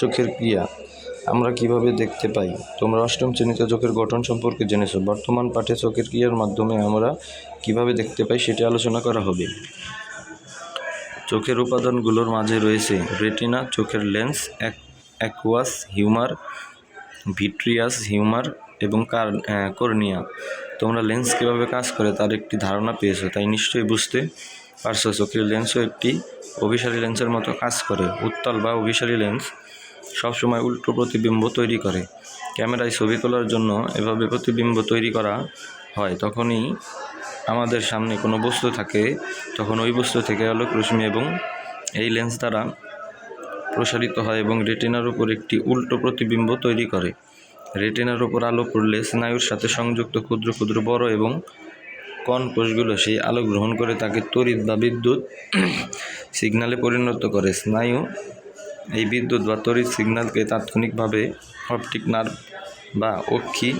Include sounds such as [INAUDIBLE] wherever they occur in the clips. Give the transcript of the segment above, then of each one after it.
চোখের ক্রিয়া। আমরা কীভাবে দেখতে পাই? তোমরা অষ্টম শ্রেণীতে চোখের গঠন সম্পর্কে জেনেছো। বর্তমান পাঠে চোখের ক্রিয়ার মাধ্যমে আমরা কীভাবে দেখতে পাই সেটি আলোচনা করা হবে। চোখের উপাদানগুলোর মাঝে রয়েছে রেটিনা, চোখের lens aqueous humour, vitreous, humour এবং কার কর্নিয়া। তোমরা লেন্স কীভাবে কাজ করে তার একটি ধারণা পেয়েছ, তাই নিশ্চয়ই বুঝতে পারছ। চোখের লেন্সও একটি অভিসারী লেন্সের মতো কাজ করে। উত্তল বা অভিসারী লেন্স সবসময় উল্টো প্রতিবিম্ব তৈরি করে। ক্যামেরায় ছবি তোলার জন্য এভাবে প্রতিবিম্ব তৈরি করা হয়, তখনই আমাদের সামনে কোনো বস্তু থাকে, তখন ওই বস্তু থেকে আলোক রশ্মি এবং এই লেন্স দ্বারা প্রসারিত হয় এবং রেটিনার উপর একটি উল্টো প্রতিবিম্ব তৈরি করে। রেটিনার উপর আলো পড়লে স্নায়ুর সাথে সংযুক্ত ক্ষুদ্র ক্ষুদ্র বড় এবং কণ কোষগুলো সেই আলো গ্রহণ করে তাকে তড়িৎ বা বিদ্যুৎ [CLEARS THROAT] সিগনালে পরিণত করে। স্নায়ু এই বিদ্যুৎ বা তড়িৎ সিগন্যালকে তাৎক্ষণিকভাবে অপটিক নার্ভ বা অক্ষি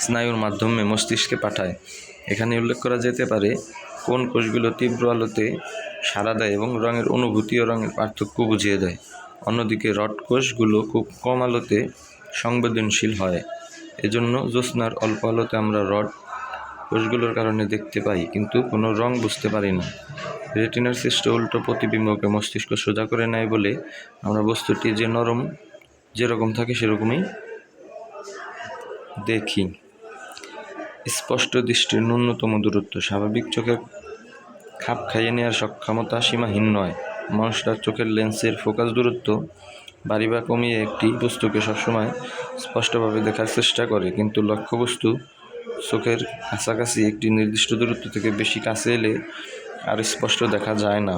স্নায়ুর মাধ্যমে মস্তিষ্কে পাঠায়। এখানে উল্লেখ করা যেতে পারে, কোন কোষগুলো তীব্র আলোতে সাড়া দেয় এবং রঙের অনুভূতি ও রঙের পার্থক্য বুঝিয়ে দেয়। অন্যদিকে রড কোষগুলো খুব কম আলোতে সংবেদনশীল হয়। এজন্য জ্যোৎস্নার অল্প আলোতে আমরা রড কোষগুলোর কারণে দেখতে পাই, কিন্তু কোনো রং বুঝতে পারি না। রেটিনার সৃষ্ট উল্টো প্রতিবিম্বকে মস্তিষ্ক সোজা করে নেয় বলে আমরা বস্তুটি যে নরম যেরকম থাকে সেরকমই দেখি। স্পষ্ট দৃষ্টির ন্যূনতম দূরত্ব স্বাভাবিক চোখের খাপ খাইয়ে নেওয়ার সক্ষমতা সীমাহীন নয়। মানুষটার চোখের লেন্সের ফোকাস দূরত্ব বাড়ি বা কমিয়ে একটি বস্তুকে সবসময় স্পষ্টভাবে দেখার চেষ্টা করে, কিন্তু লক্ষ্যবস্তু চোখের কাছাকাছি একটি নির্দিষ্ট দূরত্ব থেকে বেশি কাছে এলে আর স্পষ্ট দেখা যায় না।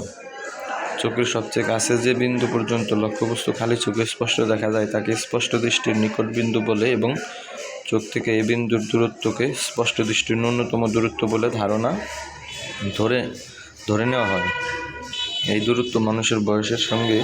চোখের সবচেয়ে কাছে যে বিন্দু পর্যন্ত লক্ষ্যবস্তু খালি চোখে স্পষ্ট দেখা যায়, তাকে স্পষ্ট দৃষ্টির নিকট বিন্দু বলে এবং চোখ থেকে এই বিন্দুর দূরত্বকে স্পষ্ট দৃষ্টির ন্যূনতম দূরত্ব বলে ধারণা ধরে ধরে নেওয়া হয়। এই দূরত্ব মানুষের বয়সের সঙ্গে